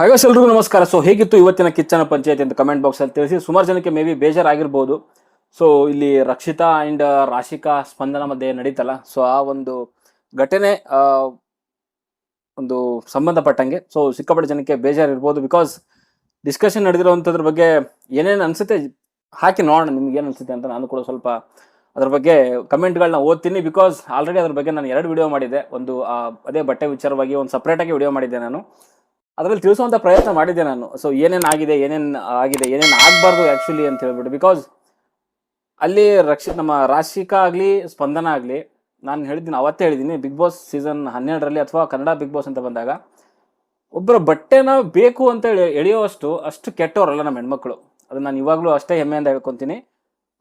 ಹಾಗಾಸ್ ಎಲ್ರಿಗೂ ನಮಸ್ಕಾರ. ಸೊ ಹೇಗಿತ್ತು ಇವತ್ತಿನ ಕಿಚ್ಚನ ಪಂಚಾಯತಿ ಅಂತ ಕಮೆಂಟ್ ಬಾಕ್ಸ್ ಅಲ್ಲಿ ತಿಳಿಸಿ. ಸುಮಾರು ಜನಕ್ಕೆ ಮೇ ಬಿ ಬೇಜಾರಾಗಿರ್ಬೋದು. ಸೊ ಇಲ್ಲಿ ರಕ್ಷಿತಾ ಅಂಡ್ ರಾಶಿಕಾ ಸ್ಪಂದನ ಮಧ್ಯೆ ನಡೀತಲ್ಲ. ಸೊ ಆ ಒಂದು ಘಟನೆ ಒಂದು ಸಂಬಂಧಪಟ್ಟಂಗೆ. ಸೊ ಸಿಕ್ಕಾಪಟ್ಟೆ ಜನಕ್ಕೆ ಬೇಜಾರಿರ್ಬೋದು ಬಿಕಾಸ್ ಡಿಸ್ಕಷನ್ ನಡೆದಿರುವಂಥದ್ರ ಬಗ್ಗೆ ಏನೇನು ಅನ್ಸುತ್ತೆ ಹಾಕಿ ನೋಡೋಣ. ನಿಮ್ಗೆ ಏನು ಅನಿಸುತ್ತೆ ಅಂತ ನಾನು ಕೂಡ ಸ್ವಲ್ಪ ಅದ್ರ ಬಗ್ಗೆ ಕಮೆಂಟ್ಗಳನ್ನ ಓದ್ತೀನಿ ಬಿಕಾಸ್ ಆಲ್ರೆಡಿ ಅದ್ರ ಬಗ್ಗೆ ನಾನು ಎರಡು ವಿಡಿಯೋ ಮಾಡಿದ್ದೆ. ಒಂದು ಅದೇ ಬಟ್ಟೆ ವಿಚಾರವಾಗಿ ಒಂದು ಸಪ್ರೇಟಾಗಿ ವಿಡಿಯೋ ಮಾಡಿದ್ದೆ ನಾನು. ಅದರಲ್ಲಿ ತಿಳಿಸುವಂಥ ಪ್ರಯತ್ನ ಮಾಡಿದ್ದೆ ನಾನು. ಸೊ ಏನೇನು ಆಗಿದೆ ಏನೇನು ಆಗಿದೆ, ಏನೇನು ಆಗಬಾರ್ದು ಆ್ಯಕ್ಚುಲಿ ಅಂತ ಹೇಳ್ಬಿಟ್ಟು. ಬಿಕಾಸ್ ಅಲ್ಲಿ ರಕ್ಷಿತ್ ನಮ್ಮ ರಾಶಿಕಾ ಆಗಲಿ, ಸ್ಪಂದನ ಆಗಲಿ, ನಾನು ಹೇಳಿದ್ದೀನಿ, ಅವತ್ತೇ ಹೇಳಿದ್ದೀನಿ ಬಿಗ್ ಬಾಸ್ ಸೀಸನ್ ಹನ್ನೆರಡರಲ್ಲಿ ಅಥವಾ ಕನ್ನಡ ಬಿಗ್ ಬಾಸ್ ಅಂತ ಬಂದಾಗ ಒಬ್ಬರ ಬಟ್ಟೆನ ಬೇಕು ಅಂತ ಎಳೆಯುವಷ್ಟು ಅಷ್ಟು ಕೆಟ್ಟವರಲ್ಲ ನಮ್ಮ ಹೆಣ್ಮಕ್ಳು. ಅದು ನಾನು ಇವಾಗಲೂ ಅಷ್ಟೇ ಹೆಮ್ಮೆಯಿಂದ ಹೇಳ್ಕೊತೀನಿ.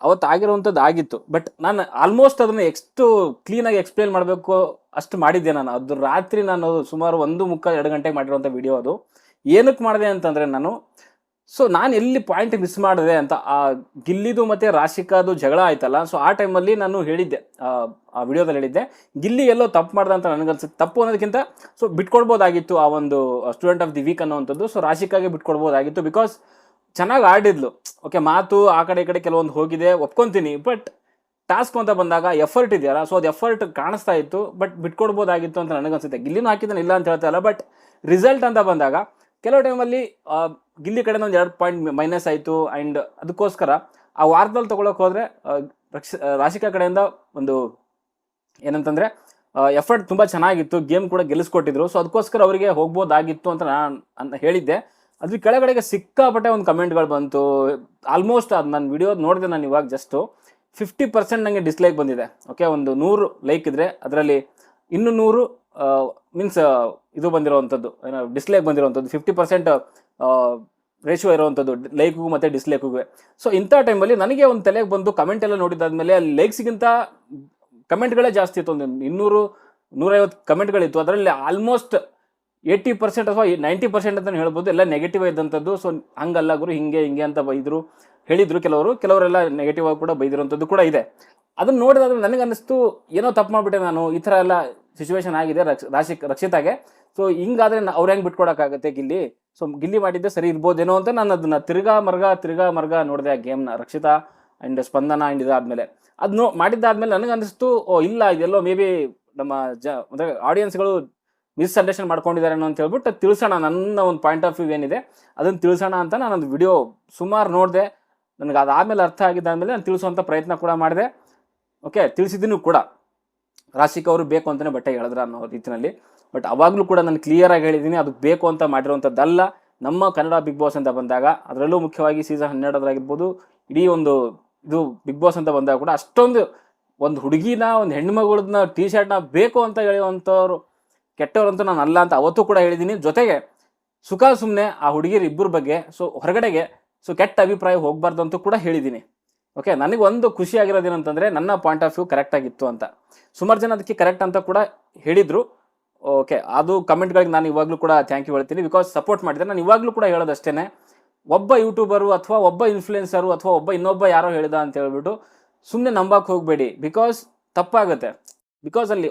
ಅವತ್ತು ಆಗಿರುವಂಥದ್ದು ಆಗಿತ್ತು ಬಟ್ ನಾನು ಆಲ್ಮೋಸ್ಟ್ ಅದನ್ನು ಎಷ್ಟು ಕ್ಲೀನಾಗಿ ಎಕ್ಸ್ಪ್ಲೇನ್ ಮಾಡಬೇಕು ಅಷ್ಟು ಮಾಡಿದ್ದೆ ನಾನು. ಅದು ರಾತ್ರಿ ನಾನು ಸುಮಾರು ಒಂದು ಮುಕ್ಕ ಎರಡು ಗಂಟೆಗೆ ಮಾಡಿರುವಂಥ ವಿಡಿಯೋ ಅದು. ಏನಕ್ಕೆ ಮಾಡಿದೆ ಅಂತಂದರೆ ನಾನು ಸೊ ನಾನು ಎಲ್ಲಿ ಪಾಯಿಂಟ್ ಮಿಸ್ ಮಾಡಿದೆ ಅಂತ ಆ ಗಿಲ್ಲಿದು ಮತ್ತು ರಾಶಿಕಾದು ಜಗಳ ಆಯ್ತಲ್ಲ ಸೊ ಆ ಟೈಮಲ್ಲಿ ನಾನು ಹೇಳಿದ್ದೆ ಆ, ವಿಡಿಯೋದಲ್ಲಿ ಹೇಳಿದ್ದೆ ಗಿಲ್ಲಿ ಎಲ್ಲೋ ತಪ್ಪು ಮಾಡ್ದೆ ಅಂತ ನನಗನ್ಸುತ್ತೆ. ತಪ್ಪು ಅನ್ನೋದಕ್ಕಿಂತ ಸೊ ಬಿಟ್ಕೊಡ್ಬೋದಾಗಿತ್ತು ಆ ಒಂದು ಸ್ಟೂಡೆಂಟ್ ಆಫ್ ದಿ ವೀಕ್ ಅನ್ನೋವಂಥದ್ದು ಸೊ ರಾಶಿಕಾಗೆ ಬಿಟ್ಕೊಡ್ಬೋದಾಗಿತ್ತು ಬಿಕಾಸ್ ಚೆನ್ನಾಗಿ ಆಡಿದ್ಲು. ಓಕೆ ಮಾತು ಆ ಕಡೆ ಈ ಕಡೆ ಕೆಲವೊಂದು ಹೋಗಿದೆ ಒಪ್ಕೊತೀನಿ ಬಟ್ ಟಾಸ್ಕ್ ಅಂತ ಬಂದಾಗ ಎಫರ್ಟ್ ಇದೆಯಲ್ಲ? ಸೊ ಅದು ಎಫರ್ಟ್ ಕಾಣಿಸ್ತಾ ಇತ್ತು ಬಟ್ ಬಿಟ್ಕೊಡ್ಬೋದಾಗಿತ್ತು ಅಂತ ನನಗನ್ಸುತ್ತೆ. ಗಿಲ್ಲಿನೂ ಹಾಕಿದ್ದಾನೆ ಇಲ್ಲ ಅಂತ ಹೇಳ್ತಾ ಬಟ್ ರಿಸಲ್ಟ್ ಅಂತ ಬಂದಾಗ ಕೆಲವು ಟೈಮಲ್ಲಿ ಗಿಲ್ಲಿ ಕಡೆ ಒಂದು ಎರಡು ಪಾಯಿಂಟ್ ಮೈನಸ್ ಆಯಿತು ಆ್ಯಂಡ್ ಅದಕ್ಕೋಸ್ಕರ ಆ ವಾರದಲ್ಲಿ ತೊಗೊಳಕ್ಕೆ ಹೋದರೆ ರಕ್ಷ ರಾಶಿಕಾ ಕಡೆಯಿಂದ ಒಂದು ಏನಂತಂದರೆ ಎಫರ್ಟ್ ತುಂಬ ಚೆನ್ನಾಗಿತ್ತು ಗೇಮ್ ಕೂಡ ಗೆಲ್ಲಿಸ್ಕೊಟ್ಟಿದ್ರು. ಸೊ ಅದಕ್ಕೋಸ್ಕರ ಅವರಿಗೆ ಹೋಗ್ಬೋದಾಗಿತ್ತು ಅಂತ ನಾನು ಅಂತ ಹೇಳಿದ್ದೆ. ಅದ್ರ ಕೆಳಗಡೆಗೆ ಸಿಕ್ಕಾಪಟ್ಟೆ ಒಂದು ಕಮೆಂಟ್ಗಳು ಬಂತು. ಆಲ್ಮೋಸ್ಟ್ ಅದು ನಾನು ವಿಡಿಯೋ ನೋಡಿದೆ ನಾನು ಇವಾಗ ಜಸ್ಟು ಫಿಫ್ಟಿ ಪರ್ಸೆಂಟ್ ನನಗೆ ಡಿಸ್ಲೈಕ್ ಬಂದಿದೆ. ಓಕೆ ಒಂದು ನೂರು ಲೈಕ್ ಇದ್ರೆ ಅದರಲ್ಲಿ ಇನ್ನು ನೂರು ಮೀನ್ಸ್ ಇದು ಬಂದಿರೋವಂಥದ್ದು. ಏನೋ ಡಿಸ್ಲೈಕ್ ಬಂದಿರೋವಂಥದ್ದು. ಫಿಫ್ಟಿ ಪರ್ಸೆಂಟ್ ರೇಷಿಯೋ ಇರುವಂಥದ್ದು. ಲೈಕ್ಗೂ ಮತ್ತು ಡಿಸ್ಲೈಕ್ಗೂ ಸೊ ಇಂಥ ಟೈಮಲ್ಲಿ ನನಗೆ ಒಂದು ತಲೆಗೆ ಬಂದು ಕಮೆಂಟ್ ಎಲ್ಲ ನೋಡಿದಾದ್ಮೇಲೆ ಅಲ್ಲಿ ಲೈಕ್ಸ್ಗಿಂತ ಕಮೆಂಟ್ಗಳೇ ಜಾಸ್ತಿ ಇತ್ತು. ಒಂದು ಇನ್ನೂರು, ನೂರೈವತ್ತು ಕಮೆಂಟ್ಗಳಿತ್ತು ಅದರಲ್ಲಿ ಆಲ್ಮೋಸ್ಟ್ ಏಯ್ಟಿ ಪರ್ಸೆಂಟ್ ಅಥವಾ ನೈಂಟಿ ಪರ್ಸೆಂಟ್ ಅಂತ ಹೇಳ್ಬೋದು. ಎಲ್ಲ ನೆಗೆಟಿವ್ ಇದ್ದಂಥದ್ದು ಸೊ ಹಂಗಲ್ಲ ಗುರು, ಹಿಂಗೆ ಹಿಂಗೆ ಅಂತ ಬೈದರು, ಹೇಳಿದರು ಕೆಲವರು. ಕೆಲವರೆಲ್ಲ ನೆಗೆಟಿವ್ ಆಗಿ ಕೂಡ ಬೈದಿರೋಂಥದ್ದು ಕೂಡ ಇದೆ. ಅದನ್ನು ನೋಡಿದಾಗ ನನಗೆ ಅನ್ನಿಸ್ತು ಏನೋ ತಪ್ಪು ಮಾಡಿಬಿಟ್ಟೆ ನಾನು, ಈ ಥರ ಎಲ್ಲ ಸಿಚುವೇಶನ್ ಆಗಿದೆ ರಕ್ಷ, ರಾಶಿ, ರಕ್ಷಿತಾಗೆ. ಸೊ ಹಿಂಗಾದ್ರೆ ಅವ್ರು ಹೆಂಗೆ ಬಿಟ್ಕೊಡೋಕ್ಕಾಗತ್ತೆ ಗಿಲ್ಲಿ? ಸೊ ಗಿಲ್ಲಿ ಮಾಡಿದ್ದೆ ಸರಿ ಇರ್ಬೋದೇನೋ ಅಂತ ನಾನು ಅದನ್ನು ತಿರ್ಗಾ ಮರ್ಗ ತಿರ್ಗಾ ಮರ್ಗ ನೋಡಿದೆ ಆ ಗೇಮ್ನ ರಕ್ಷಿತಾ ಆ್ಯಂಡ್ ಸ್ಪಂದನ ಆ್ಯಂಡ್ ಇದಾದಮೇಲೆ. ಅದು ನೋ ಮಾಡಿದ್ದಾದ್ಮೇಲೆ ನನಗೆ ಅನ್ನಿಸ್ತು ಓ ಇಲ್ಲ ಇದೆಲ್ಲೋ ಮೇ ಬಿ ನಮ್ಮ ಜ ಅಂದರೆ ಆಡಿಯನ್ಸ್ಗಳು ಮಿಸ್ಅಂಡರ್ಸ್ಟ್ಯಾಂಡ್ ಮಾಡ್ಕೊಂಡಿದ್ದಾರೆ ಅಂತ ಹೇಳ್ಬಿಟ್ಟು ತಿಳಿಸೋಣ. ನನ್ನ ಒಂದು ಪಾಯಿಂಟ್ ಆಫ್ ವ್ಯೂ ಏನಿದೆ, ಅದನ್ನು ತಿಳಿಸೋಣ ಅಂತ ನಾನೊಂದು ವಿಡಿಯೋ ಸುಮಾರು ನೋಡಿದೆ. ನನಗೆ ಅದಾದಮೇಲೆ ಅರ್ಥ ಆಗಿದ್ದಾದಮೇಲೆ ನಾನು ತಿಳಿಸುವಂಥ ಪ್ರಯತ್ನ ಕೂಡ ಮಾಡಿದೆ. ಓಕೆ ತಿಳಿಸಿದ್ದೀನಿ ಕೂಡ ರಾಶಿಕ್ ಅವರು ಬೇಕು ಅಂತಲೇ ಬಟ್ಟೆ ಹೇಳಿದ್ರ ಅನ್ನೋ ರೀತಿಯಲ್ಲಿ ಬಟ್ ಅವಾಗಲೂ ಕೂಡ ನಾನು ಕ್ಲಿಯರಾಗಿ ಹೇಳಿದ್ದೀನಿ, ಅದು ಬೇಕು ಅಂತ ಮಾಡಿರುವಂಥದ್ದಲ್ಲ ನಮ್ಮ ಕನ್ನಡ ಬಿಗ್ ಬಾಸ್ ಅಂತ ಬಂದಾಗ, ಅದರಲ್ಲೂ ಮುಖ್ಯವಾಗಿ ಸೀಸನ್ ಹನ್ನೆರಡರಾಗಿರ್ಬೋದು ಇಡೀ ಒಂದು ಇದು ಬಿಗ್ ಬಾಸ್ ಅಂತ ಬಂದಾಗ ಕೂಡ ಅಷ್ಟೊಂದು ಒಂದು ಹುಡುಗಿನ, ಒಂದು ಹೆಣ್ಮಗಳನ್ನ ಟೀ ಶರ್ಟ್ನ ಬೇಕು ಅಂತ ಹೇಳುವಂಥವ್ರು ಕೆಟ್ಟವ್ರಂತೂ ನಾನು ಅಲ್ಲ ಅಂತ ಅವತ್ತು ಕೂಡ ಹೇಳಿದ್ದೀನಿ ಜೊತೆಗೆ ಸುಖ ಸುಮ್ಮನೆ ಆ ಹುಡುಗಿರು ಇಬ್ಬರ ಬಗ್ಗೆ ಸೊ ಹೊರಗಡೆಗೆ ಸೊ ಕೆಟ್ಟ ಅಭಿಪ್ರಾಯ ಹೋಗಬಾರ್ದು ಅಂತೂ ಕೂಡ ಹೇಳಿದ್ದೀನಿ ಓಕೆ ನನಗೆ ಒಂದು ಖುಷಿ ಆಗಿರೋದೇನಂತಂದರೆ ನನ್ನ ಪಾಯಿಂಟ್ ಆಫ್ ವ್ಯೂ ಕರೆಕ್ಟ್ ಆಗಿತ್ತು ಅಂತ. ಸುಮಾರು ಜನ ಅದಕ್ಕೆ ಕರೆಕ್ಟ್ ಅಂತ ಕೂಡ ಹೇಳಿದರು. ಓಕೆ ಅದು ಕಮೆಂಟ್ಗಳಿಗೆ ನಾನು ಇವಾಗಲೂ ಕೂಡ ಥ್ಯಾಂಕ್ ಯು ಹೇಳ್ತೀನಿ. ಬಿಕಾಸ್ ಸಪೋರ್ಟ್ ಮಾಡಿದ್ರೆ ನಾನು ಇವಾಗಲೂ ಕೂಡ ಹೇಳೋದಷ್ಟೇ ಒಬ್ಬ ಯೂಟ್ಯೂಬರು ಅಥವಾ ಒಬ್ಬ ಇನ್ಫ್ಲುಯೆನ್ಸರು ಅಥವಾ ಒಬ್ಬ ಇನ್ನೊಬ್ಬ ಯಾರೋ ಹೇಳಿದ ಅಂತ ಹೇಳ್ಬಿಟ್ಟು ಸುಮ್ಮನೆ ನಂಬಕ್ಕೆ ಹೋಗಬೇಡಿ. ಬಿಕಾಸ್ ತಪ್ಪಾಗುತ್ತೆ. ಬಿಕಾಸ್ ಅಲ್ಲಿ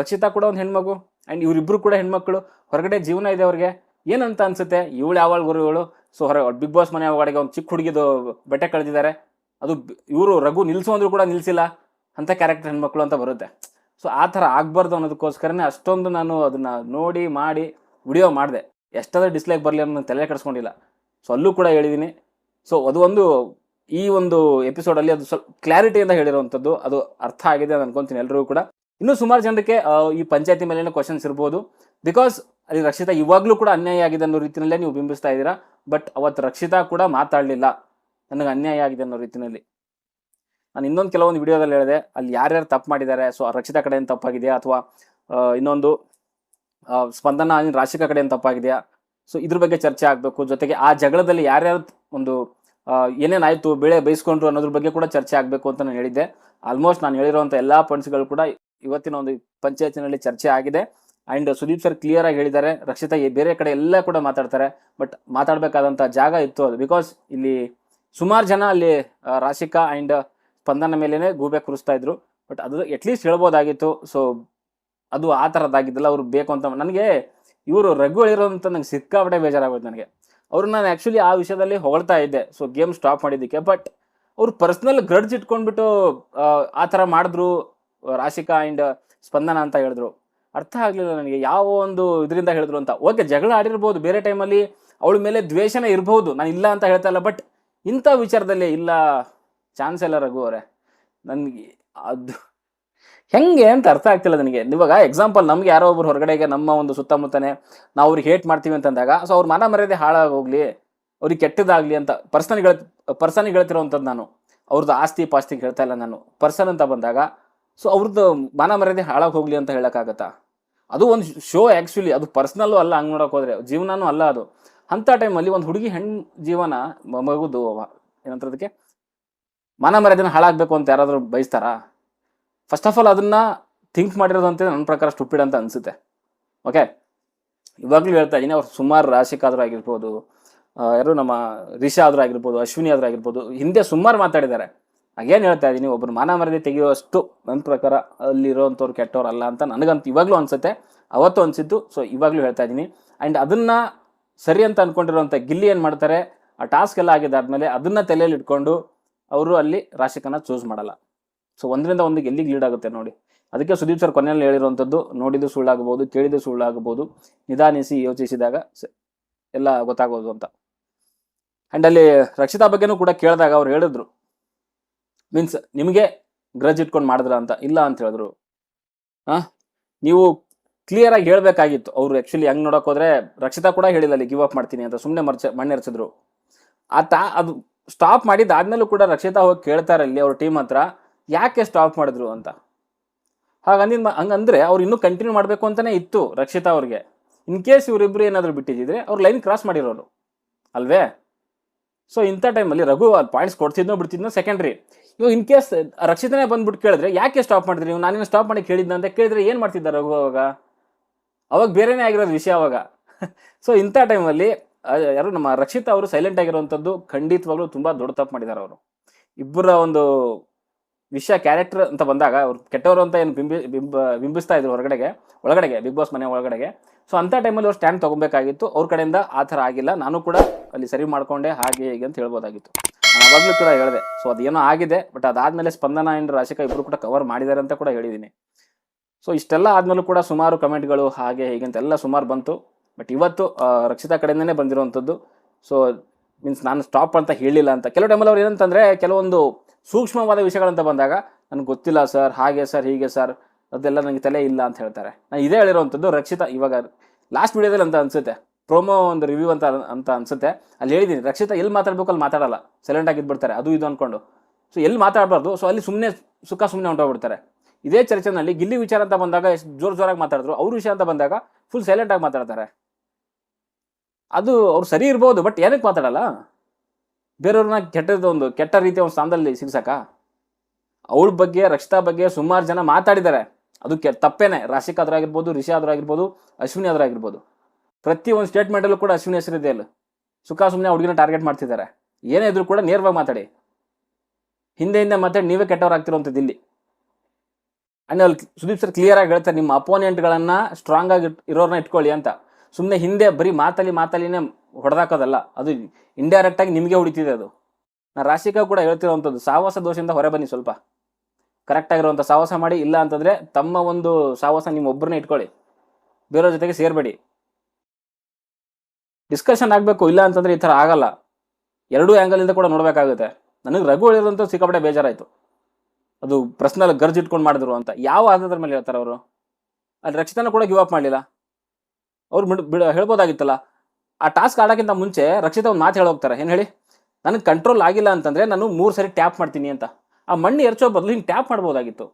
ರಕ್ಷಿತಾ ಕೂಡ ಒಂದು ಹೆಣ್ಮಗು. ಆ್ಯಂಡ್ ಇವರಿಬ್ಬರು ಕೂಡ ಹೆಣ್ಮಕ್ಳು ಹೊರಗಡೆ ಜೀವನ ಇದೆ ಅವ್ರಿಗೆ. ಏನಂತ ಅನ್ಸುತ್ತೆ? ಇವಳು ಯಾವಾಗ ಗುರು, ಇವಳು? ಸೊ ಹೊರ ಬಿಗ್ ಬಾಸ್ ಮನೆ ಒಳಗಡೆ ಒಂದು ಚಿಕ್ಕ ಹುಡುಗಿದು ಬೆಟ್ಟೆ ಕಳೆದಿದ್ದಾರೆ. ಅದು ಇವರು ರಘು ನಿಲ್ಸೋ ಅಂದ್ರೂ ಕೂಡ ನಿಲ್ಲಿಸಿಲ್ಲ ಅಂಥ ಕ್ಯಾರೆಕ್ಟರ್ ಹೆಣ್ಮಕ್ಳು ಅಂತ ಬರುತ್ತೆ. ಸೊ ಆ ಥರ ಆಗಬಾರ್ದು ಅನ್ನೋದಕ್ಕೋಸ್ಕರನೇ ಅಷ್ಟೊಂದು ನಾನು ಅದನ್ನು ನೋಡಿ, ಮಾಡಿ ವಿಡಿಯೋ ಮಾಡಿದೆ. ಎಷ್ಟಾದರೂ ಡಿಸ್ಲೈಕ್ ಬರಲಿ ಅನ್ನೋ ತಲೆ ಕೆಡಿಸ್ಕೊಂಡಿಲ್ಲ. ಸೊ ಅಲ್ಲೂ ಕೂಡ ಹೇಳಿದ್ದೀನಿ ಸೊ ಅದು ಒಂದು, ಈ ಒಂದು ಎಪಿಸೋಡಲ್ಲಿ ಅದು ಸ್ವಲ್ಪ ಕ್ಲಾರಿಟಿಯಿಂದ ಹೇಳಿರುವಂಥದ್ದು. ಅದು ಅರ್ಥ ಆಗಿದೆ ಅಂತ ಅನ್ಕೊಂತೀನಿ ಎಲ್ಲರಿಗೂ ಕೂಡ. ಇನ್ನೂ ಸುಮಾರು ಜನರಿಗೆ ಈ ಪಂಚಾಯತಿ ಮೇಲಿನ ಕ್ವಶನ್ಸ್ ಇರ್ಬೋದು. ಬಿಕಾಸ್ ಅಲ್ಲಿ ರಕ್ಷಿತಾ ಇವಾಗಲೂ ಕೂಡ ಅನ್ಯಾಯ ಆಗಿದೆ ಅನ್ನೋ ರೀತಿಯಲ್ಲೇ ನೀವು ಬಿಂಬಿಸ್ತಾ ಇದ್ದೀರಾ. ಬಟ್ ಅವತ್ತು ರಕ್ಷಿತಾ ಕೂಡ ಮಾತಾಡಲಿಲ್ಲ. ನನಗೆ ಅನ್ಯಾಯ ಆಗಿದೆ ಅನ್ನೋ ರೀತಿಯಲ್ಲಿ ನಾನು ಇನ್ನೊಂದು ಕೆಲವೊಂದು ವಿಡಿಯೋದಲ್ಲಿ ಹೇಳಿದೆ. ಅಲ್ಲಿ ಯಾರ್ಯಾರು ತಪ್ಪು ಮಾಡಿದ್ದಾರೆ. ಸೊ ರಕ್ಷಿತಾ ಕಡೆಯಿಂದ ತಪ್ಪಾಗಿದೆಯಾ? ಅಥವಾ ಇನ್ನೊಂದು ಸ್ಪಂದನ ರಾಶಿಕಾ ಏನು ತಪ್ಪಾಗಿದೆಯಾ? ಸೊ ಇದ್ರ ಬಗ್ಗೆ ಚರ್ಚೆ ಆಗಬೇಕು. ಜೊತೆಗೆ ಆ ಜಗಳದಲ್ಲಿ ಯಾರ್ಯಾರು ಒಂದು ಏನೇನಾಯಿತು ಬೆಳೆ ಬೈಸ್ಕೊಂಡ್ರು ಅನ್ನೋದ್ರ ಬಗ್ಗೆ ಕೂಡ ಚರ್ಚೆ ಆಗಬೇಕು ಅಂತ ನಾನು ಹೇಳಿದ್ದೆ. ಆಲ್ಮೋಸ್ಟ್ ನಾನು ಹೇಳಿರುವಂಥ ಎಲ್ಲ ಪಾಯಿಂಟ್ಸ್ಗಳು ಕೂಡ ಇವತ್ತಿನ ಒಂದು ಪಂಚಾಯತಿನಲ್ಲಿ ಚರ್ಚೆ ಆಗಿದೆ. ಅಂಡ್ ಸುದೀಪ್ ಸರ್ ಕ್ಲಿಯರ್ ಆಗಿ ಹೇಳಿದ್ದಾರೆ. ರಕ್ಷಿತಾ ಬೇರೆ ಕಡೆ ಎಲ್ಲ ಕೂಡ ಮಾತಾಡ್ತಾರೆ. ಬಟ್ ಮಾತಾಡಬೇಕಾದಂಥ ಜಾಗ ಇತ್ತು ಅದು. ಬಿಕಾಸ್ ಇಲ್ಲಿ ಸುಮಾರು ಜನ ಅಲ್ಲಿ ರಾಶಿಕಾ ಆ್ಯಂಡ್ ಸ್ಪಂದನ ಮೇಲೇ ಗೂಬೆ ಕುರಿಸ್ತಾ ಇದ್ರು. ಬಟ್ ಅದು ಅಟ್ಲೀಸ್ಟ್ ಹೇಳ್ಬೋದಾಗಿತ್ತು. ಸೊ ಅದು ಆ ಥರದ್ದಾಗಿದ್ದಲ್ಲ ಅವ್ರು ಬೇಕು ಅಂತ ನನಗೆ ಇವರು ರಘು ಹೇಳಿರೋಂತ ನಂಗೆ ಸಿಕ್ಕಾಪಟ್ಟೆ ಬೇಜಾರಾಗೋದು ನನಗೆ. ಅವರು ನಾನು ಆ್ಯಕ್ಚುಲಿ ಆ ವಿಷಯದಲ್ಲಿ ಹೊಗಳ್ತಾ ಇದ್ದೆ. ಸೊ ಗೇಮ್ ಸ್ಟಾಪ್ ಮಾಡಿದ್ದಕ್ಕೆ. ಬಟ್ ಅವ್ರು ಪರ್ಸ್ನಲ್ ಗ್ರಡ್ಜ್ ಇಟ್ಕೊಂಡ್ಬಿಟ್ಟು ಆ ಥರ ಮಾಡಿದ್ರು. ರಾಶಿಕಾ ಆ್ಯಂಡ್ ಸ್ಪಂದನ ಅಂತ ಹೇಳಿದ್ರು. ಅರ್ಥ ಆಗಲಿಲ್ಲ ನನಗೆ, ಯಾವ ಒಂದು ಇದರಿಂದ ಹೇಳಿದ್ರು ಅಂತ. ಓಕೆ, ಜಗಳ ಆಡಿರ್ಬೋದು, ಬೇರೆ ಟೈಮಲ್ಲಿ ಅವಳ ಮೇಲೆ ದ್ವೇಷನೇ ಇರ್ಬೋದು, ನಾನು ಇಲ್ಲ ಅಂತ ಹೇಳ್ತಾ ಇಲ್ಲ ಬಟ್ ಇಂಥ ವಿಚಾರದಲ್ಲಿ ಇಲ್ಲ ಚಾನ್ಸ್ ಇಲ್ಲ ರಘು ಅವರೇ. ನನಗೆ ಅದು ಹೆಂಗೆ ಅಂತ ಅರ್ಥ ಆಗ್ತಿಲ್ಲ ನನಗೆ. ಇವಾಗ ಎಕ್ಸಾಂಪಲ್ ನಮ್ಗೆ ಯಾರೋ ಒಬ್ರು ಹೊರಗಡೆಗೆ ನಮ್ಮ ಒಂದು ಸುತ್ತಮುತ್ತನೇ ನಾವು ಅವ್ರಿಗೆ ಹೇಟ್ ಮಾಡ್ತೀವಿ ಅಂತಂದಾಗ ಸೊ ಅವ್ರ ಮನ ಮರ್ಯಾದೆ ಹಾಳಾಗೋಗ್ಲಿ, ಅವ್ರಿಗೆ ಕೆಟ್ಟದಾಗ್ಲಿ ಅಂತ ಪರ್ಸನ್ಗೆ ಪರ್ಸನ್ಗೆ ಹೇಳ್ತಿರೋವಂಥದ್ದು ನಾನು. ಅವ್ರದ್ದು ಆಸ್ತಿ ಪಾಸ್ತಿಗೆ ಹೇಳ್ತಾ ಇಲ್ಲ ನಾನು. ಪರ್ಸನ್ ಅಂತ ಬಂದಾಗ ಸೊ ಅವ್ರದ್ದು ಮಾನ ಮರ್ಯಾದೆ ಹಾಳಾಗಿ ಹೋಗ್ಲಿ ಅಂತ ಹೇಳೋಕ್ಕಾಗತ್ತಾ ಅದು ಒಂದು ಶೋ ಆ್ಯಕ್ಚುಲಿ ಅದು ಪರ್ಸ್ನಲ್ಲು ಅಲ್ಲ, ಹಂಗೆ ನೋಡೋಕೆ ಹೋದರೆ. ಜೀವನನೂ ಅಲ್ಲ ಅದು. ಅಂಥ ಟೈಮಲ್ಲಿ ಒಂದು ಹುಡುಗಿ ಹೆಣ್ಣು ಜೀವನ ಮಗುದು ಏನಂತಾರೆ ಅದಕ್ಕೆ? ಮಾನ ಮರ್ಯಾದೆನ ಹಾಳಾಗಬೇಕು ಅಂತ ಯಾರಾದರೂ ಬಯಸ್ತಾರಾ? ಫಸ್ಟ್ ಆಫ್ ಆಲ್ ಅದನ್ನ ಥಿಂಕ್ ಮಾಡಿರೋದಂತೆ ನನ್ನ ಪ್ರಕಾರ ಸ್ಟುಪಿಡ್ ಅಂತ ಅನಿಸುತ್ತೆ. ಓಕೆ ಇವಾಗಲೂ ಹೇಳ್ತಾ ಇದ್ದೀನಿ ಅವ್ರು ಸುಮಾರು ಆದರೂ ಆಗಿರ್ಬೋದು ಯಾರು ನಮ್ಮ ರಿಷಾ ಆದ್ರೂ ಆಗಿರ್ಬೋದು, ಅಶ್ವಿನಿ ಆದ್ರೂ ಆಗಿರ್ಬೋದು, ಹಿಂದೆ ಸುಮಾರು ಮಾತಾಡಿದ್ದಾರೆ. ಹಾಗೇನು ಹೇಳ್ತಾ ಇದ್ದೀನಿ ಒಬ್ಬರು ಮಾನ ಮರ್ಯಾದೆ ತೆಗೆಯುವಷ್ಟು ನನ್ನ ಪ್ರಕಾರ ಅಲ್ಲಿರೋಂಥವ್ರು ಕೆಟ್ಟವ್ರು ಅಲ್ಲ ಅಂತ ನನಗಂತ ಇವಾಗಲೂ ಅನಿಸುತ್ತೆ. ಅವತ್ತು ಅನಿಸಿದ್ದು ಸೊ ಇವಾಗಲೂ ಹೇಳ್ತಾ ಇದ್ದೀನಿ ಆ್ಯಂಡ್ ಅದನ್ನು ಸರಿ ಅಂತ ಅಂದ್ಕೊಂಡಿರೋಂಥ ಗಿಲ್ಲಿ ಏನು ಮಾಡ್ತಾರೆ, ಆ ಟಾಸ್ಕ್ ಎಲ್ಲ ಆಗಿದ್ದಾದ್ಮೇಲೆ ಅದನ್ನು ತಲೆಯಲ್ಲಿ ಇಟ್ಕೊಂಡು ಅವರು ಅಲ್ಲಿ ರಾಶಿಕನ ಚೂಸ್ ಮಾಡಲ್ಲ. ಸೊ ಒಂದರಿಂದ ಒಂದು ಎಲ್ಲಿಗೆ ಲೀಡ್ ಆಗುತ್ತೆ ನೋಡಿ. ಅದಕ್ಕೆ ಸುದೀಪ್ ಸರ್ ಕೊನೆಯಲ್ಲಿ ಹೇಳಿರುವಂಥದ್ದು, ನೋಡಿದ್ದು ಸುಳ್ಳಾಗಬಹುದು ಕೇಳಿದ್ದು ಸುಳ್ಳಾಗಬಹುದು ನಿಧಾನಿಸಿ ಯೋಚಿಸಿದಾಗ ಎಲ್ಲ ಗೊತ್ತಾಗೋದು ಅಂತ. ಆ್ಯಂಡ್ ಅಲ್ಲಿ ರಕ್ಷಿತಾ ಬಗ್ಗೆನೂ ಕೂಡ ಕೇಳಿದಾಗ ಅವ್ರು ಹೇಳಿದ್ರು ಮೀನ್ಸ್ ನಿಮಗೆ ಗ್ರಜ್ ಇಟ್ಕೊಂಡು ಮಾಡಿದ್ರ ಅಂತ ಇಲ್ಲ ಅಂತ ಹೇಳಿದ್ರು. ಹಾ ನೀವು ಕ್ಲಿಯರ್ ಆಗಿ ಹೇಳಬೇಕಾಗಿತ್ತು. ಅವರು ಆ್ಯಕ್ಚುಲಿ ಹೆಂಗ್ ನೋಡಕ್ ಹೋದ್ರೆ ರಕ್ಷಿತಾ ಕೂಡ ಹೇಳಿಲ್ಲ, ಅಲ್ಲಿ ಗಿವ್ ಅಪ್ ಮಾಡ್ತೀನಿ ಅಂತ ಸುಮ್ಮನೆ ಮರ್ಚ ಮಣ್ಣೆರ್ಚಿದ್ರು ಆತ ಅದು ಸ್ಟಾಪ್ ಮಾಡಿದ್ದಾದ್ಮೇಲೂ ಕೂಡ ರಕ್ಷಿತಾ ಹೋಗಿ ಕೇಳ್ತಾರೆ ಅಲ್ಲಿ ಅವ್ರ ಟೀಮ್ ಹತ್ರ ಯಾಕೆ ಸ್ಟಾಪ್ ಮಾಡಿದ್ರು ಅಂತ. ಹಾಗಂದಿನ ಹಂಗಂದ್ರೆ ಅವ್ರು ಇನ್ನೂ ಕಂಟಿನ್ಯೂ ಮಾಡಬೇಕು ಅಂತಾನೆ ಇತ್ತು ರಕ್ಷಿತಾ ಅವ್ರಿಗೆ. ಇನ್ ಕೇಸ್ ಇವರಿಬ್ರು ಏನಾದರೂ ಬಿಟ್ಟಿದ್ದಿದ್ರೆ ಅವ್ರು ಲೈನ್ ಕ್ರಾಸ್ ಮಾಡಿರೋರು. ಅಲ್ವೇ? ಸೊ ಇಂಥ ಟೈಮಲ್ಲಿ ರಘು ಪಾಯಿಂಟ್ಸ್ ಕೊಡ್ತಿದ್ನೋ ಬಿಡ್ತಿದ್ನೋ ಸೆಕೆಂಡ್ರಿ ಇವಾಗ ಇನ್ ಕೇಸ್ ರಕ್ಷಿತನೇ ಬಂದ್ಬಿಟ್ಟು ಕೇಳಿದ್ರೆ ಯಾಕೆ ಸ್ಟಾಪ್ ಮಾಡಿದ್ರಿ ನೀವು ನಾನೇನು ಸ್ಟಾಪ್ ಮಾಡಿ ಕೇಳಿದ್ನ ಅಂತ ಕೇಳಿದ್ರೆ ಏನು ಮಾಡ್ತಿದ್ದ ರಘು ಅವಾಗ? ಅವಾಗ ಬೇರೆನೇ ಆಗಿರೋದು ವಿಷಯ ಅವಾಗ. ಸೊ ಇಂಥ ಟೈಮಲ್ಲಿ ಯಾರು ನಮ್ಮ ರಕ್ಷಿತ ಅವರು ಸೈಲೆಂಟ್ ಆಗಿರುವಂಥದ್ದು ಖಂಡಿತವಾಗ್ಲೂ ತುಂಬ ದೊಡ್ಡ ತಪ್ಪು ಮಾಡಿದ್ದಾರೆ ಅವರು. ಇಬ್ಬರ ಒಂದು ವಿಷಯ ಕ್ಯಾರೆಕ್ಟರ್ ಅಂತ ಬಂದಾಗ ಅವ್ರು ಕೆಟ್ಟವರು ಅಂತ ಏನು ಬಿಂಬಿ, ಬಿಂಬ, ಬಿಂಬಿಸ್ತಾ ಇದ್ರು ಹೊರಗಡೆಗೆ, ಒಳಗಡೆಗೆ ಬಿಗ್ ಬಾಸ್ ಮನೆ ಒಳಗಡೆಗೆ. ಸೊ ಅಂಥ ಟೈಮಲ್ಲಿ ಅವ್ರು ಸ್ಟ್ಯಾಂಡ್ ತಗೊಬೇಕಾಗಿತ್ತು. ಅವ್ರ ಕಡೆಯಿಂದ ಆ ಥರ ಆಗಿಲ್ಲ. ನಾನು ಕೂಡ ಅಲ್ಲಿ ಸರಿ ಮಾಡಿಕೊಂಡೆ. ಹಾಗೆ, ಹೀಗೆ ಅಂತ ಹೇಳ್ಬೋದಾಗಿತ್ತು. ನಾನು ಅವಾಗಲೂ ಕೂಡ ಹೇಳಿದೆ. ಸೊ ಅದೇನೋ ಆಗಿದೆ ಬಟ್ ಅದಾದಮೇಲೆ ಸ್ಪಂದನ ಆ್ಯಂಡ್ ರಾಶಿಕಾ ಇಬ್ಬರು ಕೂಡ ಕವರ್ ಮಾಡಿದ್ದಾರೆ ಅಂತ ಕೂಡ ಹೇಳಿದ್ದೀನಿ ಸೊ ಇಷ್ಟೆಲ್ಲ ಆದಮೇಲೂ ಕೂಡ ಸುಮಾರು ಕಮೆಂಟ್ಗಳು, ಹಾಗೆ, ಹೀಗೆ ಅಂತೆಲ್ಲ ಸುಮಾರು ಬಂತು. ಬಟ್ ಇವತ್ತು ರಕ್ಷಿತಾ ಕಡೆಯಿಂದನೇ ಬಂದಿರುವಂಥದ್ದು. ಸೊ ಮೀನ್ಸ್ ನಾನು ಸ್ಟಾಪ್ ಅಂತ ಹೇಳಿಲ್ಲ ಅಂತ. ಕೆಲವು ಟೈಮಲ್ಲಿ ಅವ್ರು ಏನಂತಂದರೆ, ಕೆಲವೊಂದು ಸೂಕ್ಷ್ಮವಾದ ವಿಷಯಗಳಂತ ಬಂದಾಗ ನನಗೆ ಗೊತ್ತಿಲ್ಲ ಸರ್, ಹಾಗೆ ಸರ್, ಹೀಗೆ ಸರ್, ಅದೆಲ್ಲ ನನಗೆ ತಲೆ ಇಲ್ಲ ಅಂತ ಹೇಳ್ತಾರೆ. ನಾನು ಇದೇ ಹೇಳಿರೋವಂಥದ್ದು ರಕ್ಷಿತಾ ಇವಾಗ ಲಾಸ್ಟ್ ವಿಡಿಯೋದಲ್ಲಿ ಅಂತ ಅನ್ಸುತ್ತೆ. ಪ್ರೋಮೋ ಒಂದು ರಿವ್ಯೂ ಅಂತ ಅಂತ ಅನ್ಸುತ್ತೆ. ಅಲ್ಲಿ ಹೇಳಿದ್ದೀನಿ, ರಕ್ಷಿತಾ ಎಲ್ಲಿ ಮಾತಾಡ್ಬೇಕು ಅಲ್ಲಿ ಮಾತಾಡಲ್ಲ. ಸೈಲೆಂಟ್ ಆಗಿದ್ಬಿಡ್ತಾರೆ ಅದು ಇದು ಅಂದ್ಕೊಂಡು ಸೊ ಎಲ್ಲಿ ಮಾತಾಡಬಾರ್ದು ಸೊ ಅಲ್ಲಿ ಸುಮ್ಮನೆ ಸುಖ ಸುಮ್ಮನೆ ಹೊಂಟೋಗ್ಬಿಡ್ತಾರೆ. ಇದೇ ಚರ್ಚೆನಲ್ಲಿ ಗಿಲ್ಲಿ ವಿಚಾರ ಅಂತ ಬಂದಾಗ ಎಷ್ಟು ಜೋರು ಜೋರಾಗಿ ಮಾತಾಡಿದ್ರು, ಅವ್ರ ವಿಷಯ ಅಂತ ಬಂದಾಗ ಫುಲ್ ಸೈಲೆಂಟಾಗಿ ಮಾತಾಡ್ತಾರೆ. ಅದು ಅವ್ರು ಸರಿ ಇರ್ಬೋದು ಬಟ್ ಏನಕ್ಕೆ ಮಾತಾಡಲ್ಲ? ಬೇರೆಯವ್ರನ್ನ ಕೆಟ್ಟದ್ದು ಒಂದು, ಕೆಟ್ಟ ರೀತಿಯ ಒಂದು ಸ್ಥಾನದಲ್ಲಿ ಸಿಗ್ಸಕ? ಅವಳ ಬಗ್ಗೆ, ರಕ್ಷಿತಾ ಬಗ್ಗೆ ಸುಮಾರು ಜನ ಮಾತಾಡಿದ್ದಾರೆ. ಅದು ಕೆ, ತಪ್ಪೇನೆ. ರಾಶಿಕ್ ಆದ್ರೂ ರಿಷಿ ಆದ್ರೂ ಅಶ್ವಿನಿ ಆದ್ರೂ ಆಗಿರ್ಬೋದು. ಪ್ರತಿ ಒಂದು ಸ್ಟೇಟ್ಮೆಂಟಲ್ಲೂ ಕೂಡ ಅಶ್ವಿನಿ ಹೆಸರಿದೆ ಅಲ್ಲಿ. ಸುಖ ಸುಮ್ಮನೆ ಹುಡುಗಿನ ಟಾರ್ಗೆಟ್ ಮಾಡ್ತಿದ್ದಾರೆ. ಏನೇ ಇದ್ರು ಕೂಡ ನೇರವಾಗಿ ಮಾತಾಡಿ. ಹಿಂದೆ ಹಿಂದೆ ಮಾತಾಡಿ, ನೀವೇ ಕೆಟ್ಟವರಾಗ್ತಿರೋಂಥದ್ದು ಇಲ್ಲಿ. ಅಂಡ್ ಅಲ್ಲಿ ಸುದೀಪ್ ಸರ್ ಕ್ಲಿಯರ್ ಆಗಿ ಹೇಳ್ತಾರೆ, ನಿಮ್ಮ ಅಪೋನೆಂಟ್ಗಳನ್ನು ಸ್ಟ್ರಾಂಗ್ ಆಗಿ ಇರೋರನ್ನ ಇಟ್ಕೊಳ್ಳಿ ಅಂತ. ಸುಮ್ಮನೆ ಹಿಂದೆ ಬರೀ ಮಾತಲ್ಲಿ ಮಾತಲ್ಲಿನೇ ಹೊಡೆದಾಕೋದಲ್ಲ. ಅದು ಇಂಡೈರೆಕ್ಟ್ ಆಗಿ ನಿಮಗೆ ಹೊಡಿತಿದೆ ಅದು. ನಾನು ರಾಶಿಕಾ ಕೂಡ ಹೇಳ್ತಿರೋವಂಥದ್ದು ಸಾಹಸ ದೋಷದಿಂದ ಹೊರ ಬನ್ನಿ ಸ್ವಲ್ಪ. ಕರೆಕ್ಟ್ ಆಗಿರುವಂಥ ಸಾಹಸ ಮಾಡಿ, ಇಲ್ಲ ಅಂತಂದರೆ ತಮ್ಮ ಒಂದು ಸಾಹಸ ನಿಮ್ಮ ಒಬ್ಬರನ್ನೇ ಇಟ್ಕೊಳ್ಳಿ. ಬೇರೆಯವ್ರ ಜೊತೆಗೆ ಸೇರಬೇಡಿ. ಡಿಸ್ಕಷನ್ ಆಗಬೇಕು, ಇಲ್ಲ ಅಂತಂದರೆ ಈ ಥರ ಆಗಲ್ಲ. ಎರಡೂ ಆ್ಯಂಗಲಿಂದ ಕೂಡ ನೋಡಬೇಕಾಗುತ್ತೆ. ನನಗೆ ರಘು ಹೇಳಿರೋಂಥ ಸಿಕ್ಕಾಪಟ್ಟೆ ಬೇಜಾರಾಯಿತು. ಅದು ಪರ್ಸ್ನಲ್ ಗರ್ಜ್ ಇಟ್ಕೊಂಡು ಮಾಡಿದ್ರು ಅಂತ. ಯಾವ ಆಧಾರದ ಮೇಲೆ ಹೇಳ್ತಾರೆ ಅವರು? ಅಲ್ಲಿ ರಕ್ಷಿತನ ಕೂಡ ಗಿವ್ ಅಪ್ ಮಾಡಲಿಲ್ಲ. ಅವ್ರು ಬಿಡ್ ಬಿಡ ಹೇಳ್ಬೋದಾಗಿತ್ತಲ್ಲ. ಆ ಟಾಸ್ಕ್ ಆಡೋಕ್ಕಿಂತ ಮುಂಚೆ ರಕ್ಷಿತ ಒಂದು ಮಾತು ಹೇಳೋಗ್ತಾರೆ ಏನು ಹೇಳಿ? ನನಗೆ ಕಂಟ್ರೋಲ್ ಆಗಿಲ್ಲ ಅಂತಂದರೆ ನಾನು ಮೂರು ಸರಿ ಟ್ಯಾಪ್ ಮಾಡ್ತೀನಿ ಅಂತ. ಆ ಮಣ್ಣು ಎರಚೋ ಬದಲು ಹಿಂಗೆ ಟ್ಯಾಪ್ ಮಾಡ್ಬೋದಾಗಿತ್ತು.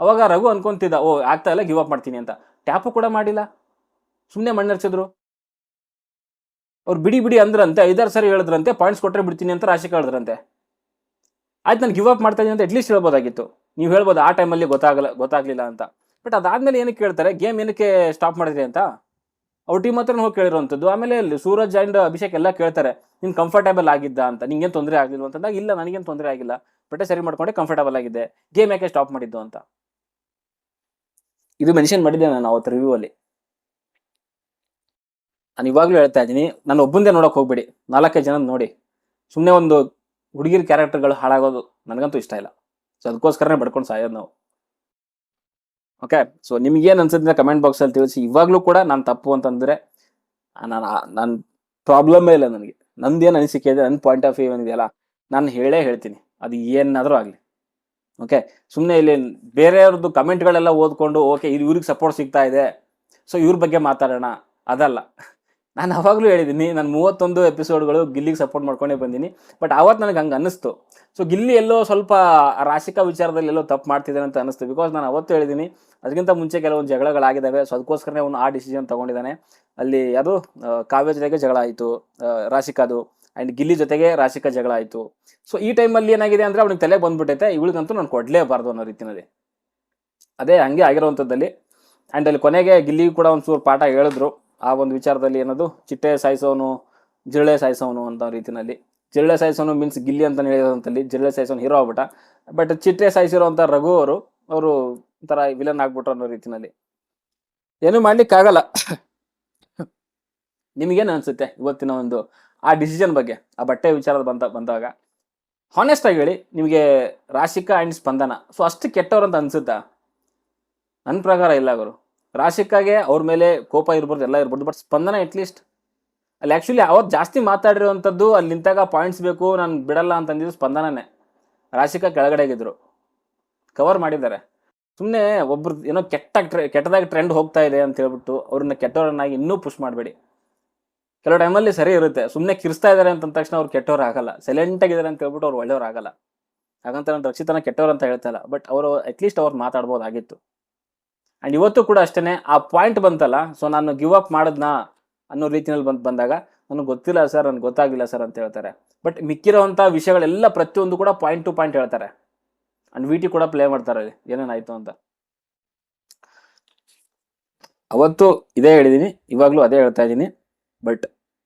ಅವಾಗ ರಘು ಅನ್ಕೊಂತಿದ್ದ, ಓ, ಆಗ್ತಾ ಇಲ್ಲ ಗಿವ್ ಅಪ್ ಮಾಡ್ತೀನಿ ಅಂತ. ಟ್ಯಾಪು ಕೂಡ ಮಾಡಿಲ್ಲ. ಸುಮ್ಮನೆ ಮಣ್ಣು ಎರಚಿದ್ರು. ಅವ್ರು ಬಿಡಿ ಬಿಡಿ ಅಂದ್ರಂತೆ, ಐದಾರು ಸರಿ ಹೇಳಿದ್ರಂತೆ ಪಾಯಿಂಟ್ಸ್ ಕೊಟ್ಟರೆ ಬಿಡ್ತೀನಿ ಅಂತ ರಾಶಿ ಕೇಳಿದ್ರಂತೆ. ಆಯ್ತು, ನಾನು ಗಿವ್ ಅಪ್ ಮಾಡ್ತಾ ಇದ್ದೀನಿ ಅಂತ ಅಟ್ಲೀಸ್ಟ್ ಹೇಳ್ಬೋದಾಗಿತ್ತು. ನೀವು ಹೇಳ್ಬೋದು, ಆ ಟೈಮಲ್ಲಿ ಗೊತ್ತಾಗಲ್ಲ, ಗೊತ್ತಾಗ್ಲಿಲ್ಲ ಅಂತ. ಬಟ್ ಅದಾದ್ಮೇಲೆ ಏನಕ್ಕೆ ಕೇಳ್ತಾರೆ ಗೇಮ್ ಏನಕ್ಕೆ ಸ್ಟಾಪ್ ಮಾಡಿದ್ರಿ ಅಂತ? ಅವ್ರ ಟೀಮ್ ಹತ್ರ ಹೋಗಿ ಕೇಳಿರುವಂಥದ್ದು. ಆಮೇಲೆ ಇಲ್ಲಿ ಸೂರಜ್ ಆ್ಯಂಡ್ ಅಭಿಷೇಕ್ ಎಲ್ಲ ಕೇಳ್ತಾರೆ, ನೀನು ಕಂಫರ್ಟೇಬಲ್ ಆಗಿದ್ದ ಅಂತ, ನಿಂಗೇನು ತೊಂದರೆ ಆಗಿಲ್ವ ಅಂತಂದಾಗ ಇಲ್ಲ, ನನಗೇನು ತೊಂದರೆ ಆಗಿಲ್ಲ. ಬಟ್ಟೆ ಸರಿ ಮಾಡ್ಕೊಂಡೆ ಕಂಫರ್ಟೇಬಲ್ ಆಗಿದೆ. ಗೇಮ್ ಯಾಕೆ ಸ್ಟಾಪ್ ಮಾಡಿದ್ದು ಅಂತ. ಇದು ಮೆನ್ಷನ್ ಮಾಡಿದ್ದೆ ನಾನು ಅವತ್ತು ರಿವ್ಯೂ ಅಲ್ಲಿ. ನಾನು ಇವಾಗಲೂ ಹೇಳ್ತಾ ಇದ್ದೀನಿ ನಾನು ಒಬ್ಬಂದೇ ನೋಡೋಕೆ ಹೋಗ್ಬೇಡಿ. ನಾಲ್ಕೈದು ಜನ ನೋಡಿ. ಸುಮ್ಮನೆ ಒಂದು ಹುಡುಗಿರ ಕ್ಯಾರೆಕ್ಟರ್ಗಳು ಹಾಳಾಗೋದು, ನನಗಂತೂ ಇಷ್ಟ ಇಲ್ಲ. ಸೊ, ಅದಕ್ಕೋಸ್ಕರನೇ ಬಡ್ಕೊಂಡು ಸಾಯೋದು ನಾವು. ಓಕೆ ಸೊ ನಿಮ್ಗೇನು ಅನ್ಸುತ್ತೆ ಕಮೆಂಟ್ ಬಾಕ್ಸಲ್ಲಿ ತಿಳಿಸಿ. ಇವಾಗಲೂ ಕೂಡ ನಾನು ತಪ್ಪು ಅಂತಂದರೆ ನಾನು ನನ್ನ ಪ್ರಾಬ್ಲಮ್ಮೇ ಇಲ್ಲ ನನಗೆ. ನಂದೇನು ಅನಿಸಿಕೆ ಇದೆ ನನ್ನ ಪಾಯಿಂಟ್ ಆಫ್ ವ್ಯೂ ಏನಿದೆಯಲ್ಲ, ನಾನು ಹೇಳೇ ಹೇಳ್ತೀನಿ. ಅದು ಏನಾದರೂ ಆಗಲಿ. ಓಕೆ ಸುಮ್ಮನೆ ಇಲ್ಲಿ ಬೇರೆಯವ್ರದ್ದು ಕಮೆಂಟ್ಗಳೆಲ್ಲ ಓದ್ಕೊಂಡು ಓಕೆ ಇದು ಇವ್ರಿಗೆ ಸಪೋರ್ಟ್ ಸಿಗ್ತಾ ಇದೆ. ಸೊ ಇವ್ರ ಬಗ್ಗೆ ಮಾತಾಡೋಣ. ಅದಲ್ಲ. ನಾನು ಅವಾಗಲೂ ಹೇಳಿದ್ದೀನಿ, ನಾನು ಮೂವತ್ತೊಂದು ಎಪಿಸೋಡ್ಗಳು ಗಿಲ್ಲಿಗೆ ಸಪೋರ್ಟ್ ಮಾಡ್ಕೊಂಡೇ ಬಂದೀನಿ ಬಟ್ ಅವತ್ತು ನನಗೆ ಹಂಗೆ ಅನ್ನಿಸ್ತು. ಸೊ ಗಿಲ್ಲಿ ಎಲ್ಲೋ ಸ್ವಲ್ಪ ರಾಶಿಕಾ ವಿಚಾರದಲ್ಲಿ ಎಲ್ಲೋ ತಪ್ಪು ಮಾಡ್ತಿದ್ದಾನೆ ಅಂತ ಅನ್ನಿಸ್ತು. ಬಿಕಾಸ್ ನಾನು ಅವತ್ತು ಹೇಳಿದ್ದೀನಿ, ಅದಕ್ಕಿಂತ ಮುಂಚೆ ಕೆಲವೊಂದು ಜಗಳಗಳಾಗಿದ್ದಾವೆ ಸೊ ಅದಕ್ಕೋಸ್ಕರನೇ ಅವನು ಆ ಡಿಸಿಷನ್ ತೊಗೊಂಡಿದ್ದಾನೆ. ಅಲ್ಲಿ ಅದು ಕಾವ್ಯ ಜೊತೆಗೆ ಜಗಳ ಆಯಿತು ರಾಶಿಕಾದು ಆ್ಯಂಡ್ ಗಿಲ್ಲಿ ಜೊತೆಗೆ ರಾಶಿಕಾ ಜಗಳ ಆಯಿತು. ಸೊ ಈ ಟೈಮಲ್ಲಿ ಏನಾಗಿದೆ ಅಂದರೆ ಅವನಿಗೆ ತಲೆ ಬಂದುಬಿಟ್ಟೈತೆ, ಇವಳಿಗಂತೂ ನಾನು ಕೊಡಲೇಬಾರ್ದು ಅನ್ನೋ ರೀತಿಯಲ್ಲಿ. ಅದೇ ಹಂಗೆ ಆಗಿರೋವಂಥದ್ದಲ್ಲಿ. ಆ್ಯಂಡ್ ಅಲ್ಲಿ ಕೊನೆಗೆ ಗಿಲ್ಲಿಗೂ ಕೂಡ ಒಂಚೂರು ಪಾಠ ಹೇಳಿದ್ರು. ಆ ಒಂದು ವಿಚಾರದಲ್ಲಿ ಏನದು? ಚಿಟ್ಟೆ ಸಾಯಿಸೋನು, ಜಿರಳೆ ಸಾಯಿಸೋನು ಅಂತ ರೀತಿಯಲ್ಲಿ. ಜಿರಳೆ ಸಾಯಿಸೋನು ಮೀನ್ಸ್ ಗಿಲ್ಲಿ ಅಂತ ಹೇಳಿದಂತಲ್ಲಿ ಜಿರಳೆ ಸಾಯಿಸೋನು ಹೀರೋ ಆಗ್ಬಿಟ್ಟ. ಬಟ್ ಚಿಟ್ಟೆ ಸಾಯಿಸಿರೋಂಥ ರಘು ಅವರು ಅವರು ಒಂಥರ ವಿಲನ್ ಆಗ್ಬಿಟ್ರು ಅನ್ನೋ ರೀತಿನಲ್ಲಿ. ಏನು ಮಾಡ್ಲಿಕ್ಕಾಗಲ್ಲ ನಿಮಗೇನು ಅನ್ಸುತ್ತೆ ಇವತ್ತಿನ ಒಂದು ಆ ಡಿಸಿಷನ್ ಬಗ್ಗೆ, ಆ ಬಟ್ಟೆ ವಿಚಾರದ ಬಂದ ಬಂದಾಗ? ಹಾನೆಸ್ಟ್ ಆಗಿ ಹೇಳಿ, ನಿಮಗೆ ರಾಶಿಕ ಆ್ಯಂಡ್ ಸ್ಪಂದನ. ಸೊ ಅಷ್ಟು ಕೆಟ್ಟವ್ರು ಅಂತ ಅನ್ಸುತ್ತಾ? ನನ್ನ ಪ್ರಕಾರ ಇಲ್ಲ ಗುರು. ರಾಶಿಕಾಗೆ ಅವ್ರ ಮೇಲೆ ಕೋಪ ಇರ್ಬೋದು ಎಲ್ಲ ಇರ್ಬೋದು ಬಟ್ ಸ್ಪಂದನ ಅಟ್ಲೀಸ್ಟ್ ಅಲ್ಲಿ ಆ್ಯಕ್ಚುಲಿ ಅವತ್ತು ಜಾಸ್ತಿ ಮಾತಾಡಿರುವಂಥದ್ದು ಅಲ್ಲಿ ನಿಂತಾಗ ಪಾಯಿಂಟ್ಸ್ ಬೇಕು, ನಾನು ಬಿಡಲ್ಲ ಅಂತಂದಿದ್ದು ಸ್ಪಂದನನೇ. ರಾಶಿಕಾ ಕೆಳಗಡೆಗಿದ್ರು ಕವರ್ ಮಾಡಿದ್ದಾರೆ. ಸುಮ್ಮನೆ ಒಬ್ರು ಏನೋ ಕೆಟ್ಟಾಗಿ ಟ್ರೆ ಕೆಟ್ಟದಾಗಿ ಟ್ರೆಂಡ್ ಹೋಗ್ತಾ ಇದೆ ಅಂತ ಹೇಳ್ಬಿಟ್ಟು ಅವ್ರನ್ನ ಕೆಟ್ಟವರನ್ನಾಗಿ ಇನ್ನೂ ಪುಷ್ ಮಾಡಬೇಡಿ. ಕೆಲವು ಟೈಮಲ್ಲಿ ಸರಿ ಇರುತ್ತೆ. ಸುಮ್ಮನೆ ಕಿರಿಸ್ತಾ ಇದ್ದಾರೆ ಅಂತ ತಕ್ಷಣ ಅವ್ರು ಕೆಟ್ಟವ್ರು ಆಗಲ್ಲ. ಸೈಲೆಂಟಾಗಿದ್ದಾರೆ ಅಂತ ಹೇಳ್ಬಿಟ್ಟು ಅವ್ರು ಒಳ್ಳೆಯವ್ರು ಆಗಲ್ಲ. ಹಾಗಂತ ನಾನು ರಕ್ಷಿತನ ಕೆಟ್ಟವ್ರು ಅಂತ ಹೇಳ್ತಾ ಇಲ್ಲ. ಬಟ್ ಅವರು ಅಟ್ಲೀಸ್ಟ್ ಅವ್ರು ಮಾತಾಡ್ಬೋದಾಗಿತ್ತು. ಆ್ಯಂಡ್ ಇವತ್ತು ಕೂಡ ಅಷ್ಟೇ ಆ ಪಾಯಿಂಟ್ ಬಂತಲ್ಲ ಸೊ ನಾನು ಗಿವ್ ಅಪ್ ಮಾಡಿದ್ನಾ ಅನ್ನೋ ರೀತಿಯಲ್ಲಿ ಬಂದು, ಬಂದಾಗ ನನಗೆ ಗೊತ್ತಿಲ್ಲ ಸರ್ ನನಗೆ ಗೊತ್ತಾಗಿಲ್ಲ ಸರ್ ಅಂತ ಹೇಳ್ತಾರೆ. ಬಟ್ ಮಿಕ್ಕಿರೋವಂಥ ವಿಷಯಗಳೆಲ್ಲ ಪ್ರತಿಯೊಂದು ಕೂಡ ಪಾಯಿಂಟ್ ಟು ಪಾಯಿಂಟ್ ಹೇಳ್ತಾರೆ. ಆ್ಯಂಡ್ ವಿ ಕೂಡ ಪ್ಲೇ ಮಾಡ್ತಾರೆ ಏನೇನಾಯ್ತು ಅಂತ. ಅವತ್ತು ಇದೇ ಹೇಳಿದ್ದೀನಿ ಇವಾಗಲೂ ಅದೇ ಹೇಳ್ತಾ ಇದ್ದೀನಿ. ಬಟ್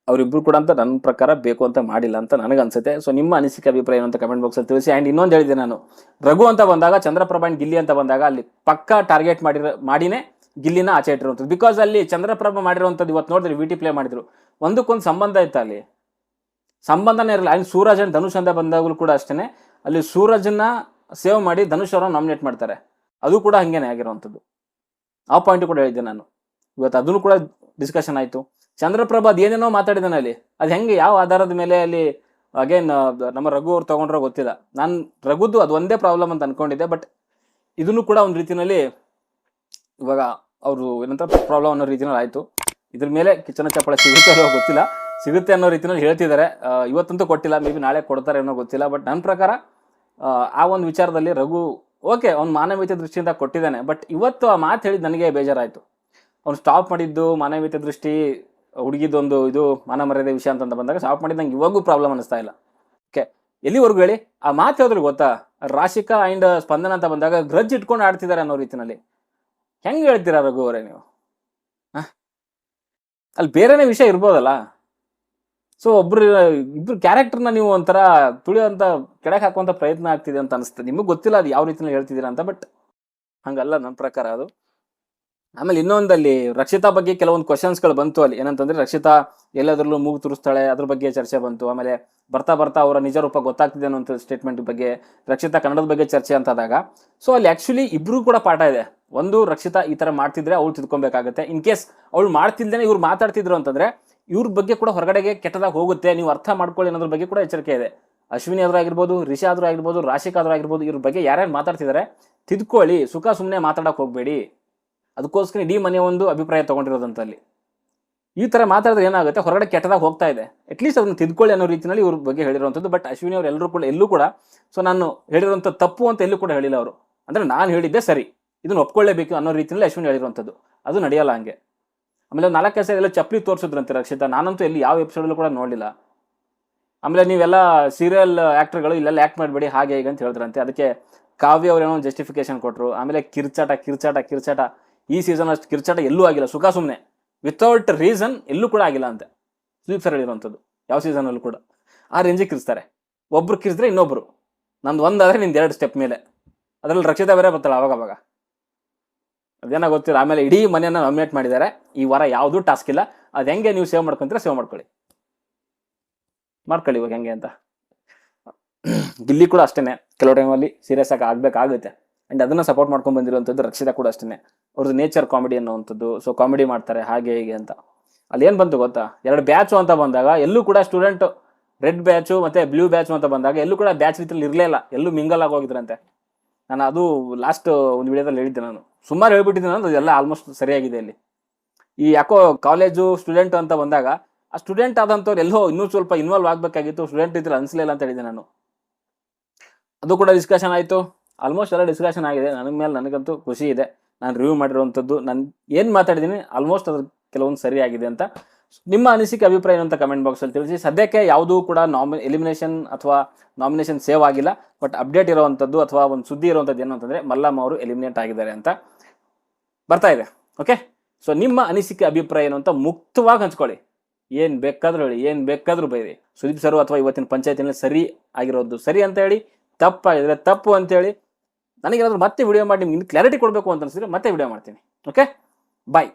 ಅವರಿಬ್ರು ಕೂಡ ಅಂತ ನನ್ನ ಪ್ರಕಾರ ಬೇಕು ಅಂತ ಮಾಡಿಲ್ಲ ಅಂತ ನನಗೆ ಅನ್ಸುತ್ತೆ. ಸೊ ನಿಮ್ಮ ಅನಿಸಿಕೆ ಅಭಿಪ್ರಾಯ ಏನು ಅಂತ ಕಮೆಂಟ್ ಬಾಕ್ಸಲ್ಲಿ ತಿಳಿಸಿ. ಆ್ಯಂಡ್ ಇನ್ನೊಂದು ಹೇಳಿದೆ ನಾನು. ರಘು ಅಂತ ಬಂದಾಗ, ಚಂದ್ರಪ್ರಭಾ ಆ್ಯಂಡ್ ಗಿಲ್ಲಿ ಅಂತ ಬಂದಾಗ ಅಲ್ಲಿ ಪಕ್ಕಾ ಟಾರ್ಗೆಟ್ ಮಾಡಿರೋ, ಮಾಡಿನೇ ಗಿಲ್ಲಿನ ಆಚೆ ಇಟ್ಟಿರುವಂಥದ್ದು. ಬಿಕಾಸ್ ಅಲ್ಲಿ ಚಂದ್ರಪ್ರಭಾ ಮಾಡಿರುವಂಥದ್ದು ಇವತ್ತು ನೋಡಿದ್ರೆ ವಿ ಟಿ ಪ್ಲೇ ಮಾಡಿದ್ರು. ಒಂದಕ್ಕೊಂದು ಸಂಬಂಧ ಇತ್ತು ಅಲ್ಲಿ? ಸಂಬಂಧನೇ ಇರಲಿಲ್ಲ ಆ್ಯಂಡ್ ಸೂರಜ್ ಅಂಡ್ ಧನುಷ್ ಅಂತ ಬಂದಾಗಲೂ ಕೂಡ ಅಷ್ಟೇ ಅಲ್ಲಿ ಸೂರಜ್ನ ಸೇವ್ ಮಾಡಿ ಧನುಷ್ ಅವರನ್ನು ನಾಮಿನೇಟ್ ಮಾಡ್ತಾರೆ. ಅದು ಕೂಡ ಹಂಗೇನೆ ಆಗಿರುವಂಥದ್ದು. ಆ ಪಾಯಿಂಟ್ ಕೂಡ ಹೇಳಿದ್ದೆ ನಾನು. ಇವತ್ತು ಅದನ್ನು ಕೂಡ ಡಿಸ್ಕಷನ್ ಆಯಿತು. ಚಂದ್ರಪ್ರಭಾ ಅದು ಏನೇನೋ ಮಾತಾಡಿದಾನೆ ಅಲ್ಲಿ. ಅದು ಹೆಂಗೆ, ಯಾವ ಆಧಾರದ ಮೇಲೆ ಅಲ್ಲಿ ಅಗೇನ್ ನಮ್ಮ ರಘು ಅವ್ರು ತಗೊಂಡ್ರೆ ಗೊತ್ತಿಲ್ಲ. ನಾನು ರಘುದು ಅದು ಒಂದೇ ಪ್ರಾಬ್ಲಮ್ ಅಂತ ಅನ್ಕೊಂಡಿದ್ದೆ ಬಟ್ ಇದನ್ನು ಕೂಡ ಒಂದು ರೀತಿಯಲ್ಲಿ ಇವಾಗ ಅವರು ಏನಂತ ಪ್ರಾಬ್ಲಮ್ ಅನ್ನೋ ರೀತಿನಲ್ಲಿ ಆಯಿತು. ಇದ್ರ ಮೇಲೆ ಕಿಚನ ಚಪ್ಪಳೆ ಸಿಗುತ್ತೆ ಅನ್ನೋ ಗೊತ್ತಿಲ್ಲ. ಸಿಗುತ್ತೆ ಅನ್ನೋ ರೀತಿಯಲ್ಲಿ ಹೇಳ್ತಿದ್ದಾರೆ. ಇವತ್ತಂತೂ ಕೊಟ್ಟಿಲ್ಲ ಮೇ ಬಿ ನಾಳೆ ಕೊಡ್ತಾರೆ ಅನ್ನೋ ಗೊತ್ತಿಲ್ಲ ಬಟ್ ನನ್ನ ಪ್ರಕಾರ, ಆ ಒಂದು ವಿಚಾರದಲ್ಲಿ ರಘು ಓಕೆ ಅವ್ನು ಮಾನವೀಯತೆ ದೃಷ್ಟಿಯಿಂದ ಕೊಟ್ಟಿದ್ದಾನೆ ಬಟ್ ಇವತ್ತು ಆ ಮಾತು ಹೇಳಿದ್ದು ನನಗೆ ಬೇಜಾರಾಯಿತು. ಅವ್ನು ಸ್ಟಾಪ್ ಮಾಡಿದ್ದು ಮಾನವೀಯತೆ ದೃಷ್ಟಿ ಹುಡುಗಿದೊಂದು ಇದು ಮಾನ ಮರ್ಯಾದೆ ವಿಷಯ ಅಂತ ಬಂದಾಗ ಸ್ಟಾಪ್ ಮಾಡಿದ ನಂಗೆ ಇವಾಗೂ ಪ್ರಾಬ್ಲಮ್ ಅನಿಸ್ತಾ ಇಲ್ಲ. ಓಕೆ ಎಲ್ಲಿವರೆಗೂ ಹೇಳಿ? ಆ ಮಾತು ಹೇಳಿದ್ರು ಗೊತ್ತಾ? ರಾಶಿಕಾ ಆ್ಯಂಡ್ ಸ್ಪಂದನ ಅಂತ ಬಂದಾಗ ಗ್ರಜ್ ಇಟ್ಕೊಂಡು ಆಡ್ತಿದ್ದಾರೆ ಅನ್ನೋ ರೀತಿನಲ್ಲಿ. ಹೆಂಗೆ ಹೇಳ್ತೀರಾ ರಘು ಅವರೇ ನೀವು? ಅಲ್ಲಿ ಬೇರೆನೇ ವಿಷಯ ಇರ್ಬೋದಲ್ಲ? ಸೊ ಒಬ್ರು, ಇಬ್ರು ಕ್ಯಾರೆಕ್ಟರ್ನ ನೀವು ಒಂಥರ ತುಳಿಯೋಂಥ ಕೆಳಗೆ ಹಾಕುವಂಥ ಪ್ರಯತ್ನ ಆಗ್ತಿದೆ ಅಂತ ಅನಿಸ್ತದೆ ನಿಮಗೆ ಗೊತ್ತಿಲ್ಲ ಅದು ಯಾವ ರೀತಿಯಲ್ಲಿ ಹೇಳ್ತಿದ್ದೀರಾ ಅಂತ ಬಟ್ ಹಂಗಲ್ಲ ನನ್ನ ಪ್ರಕಾರ ಅದು. ಆಮೇಲೆ ಇನ್ನೊಂದಲ್ಲಿ ರಕ್ಷಿತಾ ಬಗ್ಗೆ ಕೆಲವೊಂದು ಕ್ವಶನ್ಸ್ಗಳು ಬಂತು ಅಲ್ಲಿ. ಏನಂತಂದ್ರೆ ರಕ್ಷಿತಾ ಎಲ್ಲದರಲ್ಲೂ ಮೂಗು ತುರಿಸ್ತಾಳೆ, ಅದ್ರ ಬಗ್ಗೆ ಚರ್ಚೆ ಬಂತು. ಆಮೇಲೆ ಬರ್ತಾ ಬರ್ತಾ ಅವರ ನಿಜ ರೂಪ ಗೊತ್ತಾಗ್ತಿದೆ ಅನ್ನೋ ಸ್ಟೇಟ್ಮೆಂಟ್ ಬಗ್ಗೆ, ರಕ್ಷಿತಾ ಕನ್ನಡದ ಬಗ್ಗೆ ಚರ್ಚೆ ಅಂತಾದಾಗ ಸೊ ಅಲ್ಲಿ ಆಕ್ಚುಲಿ ಇಬ್ರು ಕೂಡ ಪಾಠ ಇದೆ. ಒಂದು ರಕ್ಷಿತಾ ಈ ತರ ಮಾಡ್ತಿದ್ರೆ ಅವಳು ತಿದ್ಕೊಬೇಕಾಗುತ್ತೆ. ಇನ್ ಕೇಸ್ ಅವಳು ಮಾಡ್ತಿಲ್ದೇನೆ ಇವ್ರು ಮಾತಾಡ್ತಿದ್ರು ಅಂತಂದ್ರೆ ಇವ್ರ ಬಗ್ಗೆ ಕೂಡ ಹೊರಗಡೆಗೆ ಕೆಟ್ಟದಾಗ ಹೋಗುತ್ತೆ. ನೀವು ಅರ್ಥ ಮಾಡ್ಕೊಳ್ಳಿ ಅನ್ನೋದ್ರ ಬಗ್ಗೆ ಕೂಡ ಎಚ್ಚರಿಕೆ ಇದೆ. ಅಶ್ವಿನಿ ಆದ್ರೂ ಆಗಿರ್ಬೋದು, ರಿಷಾ ಆದ್ರೂ ಆಗಿರ್ಬೋದು, ರಾಶಿಕ್ ಆದ್ರೂ ಆಗಿರ್ಬೋದು, ಇವ್ರ ಬಗ್ಗೆ ಯಾರ್ಯಾರು ಮಾತಾಡ್ತಿದ್ದಾರೆ ತಿದ್ಕೊಳ್ಳಿ. ಸುಖ ಸುಮ್ಮನೆ ಮಾತಾಡೋಕೆ ಹೋಗ್ಬೇಡಿ. ಅದಕ್ಕೋಸ್ಕರ ಇಡೀ ಮನೆ ಒಂದು ಅಭಿಪ್ರಾಯ ತಗೊಂಡಿರೋದಂತಲ್ಲಿ. ಈ ಥರ ಮಾತಾಡಿದ್ರೆ ಏನಾಗುತ್ತೆ? ಹೊರಗಡೆ ಕೆಟ್ಟದಾಗ ಹೋಗ್ತಾ ಇದೆ. ಅಟ್ಲೀಸ್ಟ್ ಅದನ್ನು ತಿದ್ಕೊಳ್ಳಿ ಅನ್ನೋ ರೀತಿಯಲ್ಲಿ ಇವ್ರ ಬಗ್ಗೆ ಹೇಳಿರುವಂಥದ್ದು. ಬಟ್ ಅಶ್ವಿನಿ ಅವ್ರು ಎಲ್ಲರೂ ಕೂಡ, ಎಲ್ಲೂ ಕೂಡ ಸೊ ನಾನು ಹೇಳಿರುವಂಥ ತಪ್ಪು ಅಂತ ಎಲ್ಲೂ ಕೂಡ ಹೇಳಿಲ್ಲ ಅವರು. ಅಂದರೆ ನಾನು ಹೇಳಿದ್ದೆ ಸರಿ. ಇದನ್ನು ಒಪ್ಕೊಳ್ಳೇಬೇಕು ಅನ್ನೋ ರೀತಿಯಲ್ಲಿ ಅಶ್ವಿನಿ ಹೇಳಿರುವಂಥದ್ದು. ಅದು ನಡೆಯಲ್ಲ ಹಂಗೆ. ಆಮೇಲೆ ನಾಲ್ಕು ಹೆಸರು ಎಲ್ಲ ಚಪ್ಪಲಿ ತೋರಿಸಿದ್ರಂತೆ ರಕ್ಷಿತಾ. ನಾನಂತೂ ಎಲ್ಲಿ ಯಾವ ಎಪಿಸೋಡಲ್ಲೂ ಕೂಡ ನೋಡಲಿಲ್ಲ. ಆಮೇಲೆ ನೀವೆಲ್ಲ ಸೀರಿಯಲ್ ಆ್ಯಕ್ಟರ್ಗಳು ಇಲ್ಲೆಲ್ಲ ಆ್ಯಕ್ಟ್ ಮಾಡಬೇಡಿ, ಹಾಗೆ ಹೀಗೆ ಅಂತ ಹೇಳಿದ್ರಂತೆ. ಅದಕ್ಕೆ ಕಾವ್ಯ ಅವ್ರು ಏನೋ ಒಂದು ಜಸ್ಟಿಫಿಕೇಶನ್ ಕೊಟ್ಟರು ಆಮೇಲೆ ಕಿರ್ಚಾಟ ಕಿರ್ಚಾಟ ಕಿರ್ಚಾಟ. ಈ ಸೀಸನ್ ಅಷ್ಟು ಕಿರ್ಚಾಟ ಎಲ್ಲೂ ಆಗಿಲ್ಲ. ಸುಖ ಸುಮ್ಮನೆ ವಿತೌಟ್ ರೀಸನ್ ಎಲ್ಲೂ ಕೂಡ ಆಗಿಲ್ಲ ಅಂತೆ. ಸುದೀಪ್ ಸರ್ ಹೇಳಿರುವಂಥದ್ದು. ಯಾವ ಸೀಸನಲ್ಲೂ ಕೂಡ. ಆ ರೇಂಜಿಗೆ ಕಿರಿಸ್ತಾರೆ ಒಬ್ರು ಕಿರಿಸಿದ್ರೆ ಇನ್ನೊಬ್ರು. ನಂದು ಒಂದಾದರೆ ನಿಂದು ಎರಡು ಸ್ಟೆಪ್ ಮೇಲೆ. ಅದರಲ್ಲಿ ರಕ್ಷಿತಾ ಬೇರೆ ಬರ್ತಾಳೆ ಅವಾಗ ಅವಾಗ ಅದೇನೋ ಗೊತ್ತಿಲ್ಲ. ಆಮೇಲೆ ಇಡೀ ಮನೆಯನ್ನ ನಾಮಿನೇಟ್ ಮಾಡಿದ್ದಾರೆ. ಈ ವಾರ ಯಾವುದೂ ಟಾಸ್ಕ್ ಇಲ್ಲ. ಅದು ಹೆಂಗೆ ನೀವು ಸೇವ್ ಮಾಡ್ಕೊಂತೀರ ಸೇವ್ ಮಾಡ್ಕೊಳ್ಳಿ. ಮಾಡ್ಕೊಳ್ಳಿ ಇವಾಗ ಹೆಂಗೆ ಅಂತ. ಗಿಲ್ಲಿ ಕೂಡ ಅಷ್ಟೇನೆ. ಕೆಲವು ಟೈಮಲ್ಲಿ ಸೀರಿಯಸ್ ಆಗಿ ಆಗ್ಬೇಕಾಗುತ್ತೆ. ಅಂಡ್ ಅದನ್ನ ಸಪೋರ್ಟ್ ಮಾಡ್ಕೊಂಡು ಬಂದಿರುವಂಥದ್ದು ರಕ್ಷಿತಾ ಕೂಡ ಅಷ್ಟೇ ಅವ್ರದ್ದು ನೇಚರ್ ಕಾಮಿಡಿ ಅನ್ನೋವಂಥದ್ದು. ಸೊ ಕಾಮಿಡಿ ಮಾಡ್ತಾರೆ ಹಾಗೆ ಹೀಗೆ ಅಂತ. ಅಲ್ಲಿ ಏನು ಬಂತು ಗೊತ್ತಾ? ಎರಡು ಬ್ಯಾಚು ಅಂತ ಬಂದಾಗ ಎಲ್ಲೂ ಕೂಡ ಸ್ಟೂಡೆಂಟ್ ರೆಡ್ ಬ್ಯಾಚು ಮತ್ತೆ ಬ್ಲೂ ಬ್ಯಾಚು ಅಂತ ಬಂದಾಗ ಎಲ್ಲೂ ಕೂಡ ಬ್ಯಾಚ್ ರೀತಿಯಲ್ಲಿ ಇಲ್ಲ. ಎಲ್ಲೂ ಮಿಂಗಲ್ ಆಗೋಗಿದ್ರಂತೆ. ನಾನು ಅದು ಲಾಸ್ಟ್ ಒಂದು ವಿಡಿಯೋದಲ್ಲಿ ಹೇಳಿದ್ದೆ ನಾನು. ಸುಮಾರು ಹೇಳ್ಬಿಟ್ಟಿದ್ದೆ ನಾನು, ಅದೆಲ್ಲ ಆಲ್ಮೋಸ್ಟ್ ಸರಿಯಾಗಿದೆ ಇಲ್ಲಿ. ಈ ಯಾಕೋ ಕಾಲೇಜು ಸ್ಟೂಡೆಂಟ್ ಅಂತ ಬಂದಾಗ ಆ ಸ್ಟೂಡೆಂಟ್ ಆದಂಥವ್ರು ಎಲ್ಲೋ ಇನ್ನೂ ಸ್ವಲ್ಪ ಇನ್ವಾಲ್ವ್ ಆಗಬೇಕಾಗಿತ್ತು. ಸ್ಟೂಡೆಂಟ್ ರೀತಿಯಲ್ಲಿ ಅನಿಸ್ಲಿಲ್ಲ ಅಂತ ಹೇಳಿದೆ ನಾನು. ಅದು ಕೂಡ ಡಿಸ್ಕಷನ್ ಆಯಿತು. ಆಲ್ಮೋಸ್ಟ್ ಎಲ್ಲ ಡಿಸ್ಕಷನ್ ಆಗಿದೆ. ನನ್ನ ಮೇಲೆ ನನಗಂತೂ ಖುಷಿ ಇದೆ. ನಾನು ರಿವ್ಯೂ ಮಾಡಿರುವಂಥದ್ದು, ನಾನು ಏನು ಮಾತಾಡಿದ್ದೀನಿ ಆಲ್ಮೋಸ್ಟ್ ಅದ್ರ ಕೆಲವೊಂದು ಸರಿಯಾಗಿದೆ ಅಂತ. ನಿಮ್ಮ ಅನಿಸಿಕೆ, ಅಭಿಪ್ರಾಯ ಅಂತ ಕಮೆಂಟ್ ಬಾಕ್ಸಲ್ಲಿ ತಿಳಿಸಿ. ಸದ್ಯಕ್ಕೆ ಯಾವುದೂ ಕೂಡ ನಾಮಿ ಎಲಿಮಿನೇಷನ್ ಅಥವಾ ನಾಮಿನೇಷನ್ ಸೇವ್ ಆಗಿಲ್ಲ. ಬಟ್ ಅಪ್ಡೇಟ್ ಇರುವಂಥದ್ದು ಅಥವಾ ಒಂದು ಸುದ್ದಿ ಇರುವಂಥದ್ದು ಏನು ಅಂತಂದರೆ, ಮಲ್ಲಮ್ಮ ಅವರು ಎಲಿಮಿನೇಟ್ ಆಗಿದ್ದಾರೆ ಅಂತ ಬರ್ತಾ ಇದೆ. ಓಕೆ ಸೊ ನಿಮ್ಮ ಅನಿಸಿಕೆ, ಅಭಿಪ್ರಾಯ ಏನು ಅಂತ ಮುಕ್ತವಾಗಿ ಹಂಚ್ಕೊಳ್ಳಿ. ಏನು ಬೇಕಾದರೂ ಹೇಳಿ, ಏನು ಬೇಕಾದರೂ ಬೈರಿ ಸುದೀಪ್ ಸರ್ ಅಥವಾ ಇವತ್ತಿನ ಪಂಚಾಯತಿನಲ್ಲಿ ಸರಿ ಆಗಿರೋದು ಸರಿ ಅಂತ ಹೇಳಿ, ತಪ್ಪಾಗಿದ್ರೆ ತಪ್ಪು ಅಂತೇಳಿ ನನಗೇನಾದ್ರೂ ಮತ್ತೆ ವಿಡಿಯೋ ಮಾಡಿ ನಿಮ್ಗೆ ಕ್ಲಾರಿಟಿ ಕೊಡಬೇಕು ಅಂತ ಅನಿಸಿದ್ರೆ ಮತ್ತೆ ವಿಡಿಯೋ ಮಾಡ್ತೀನಿ. Okay bye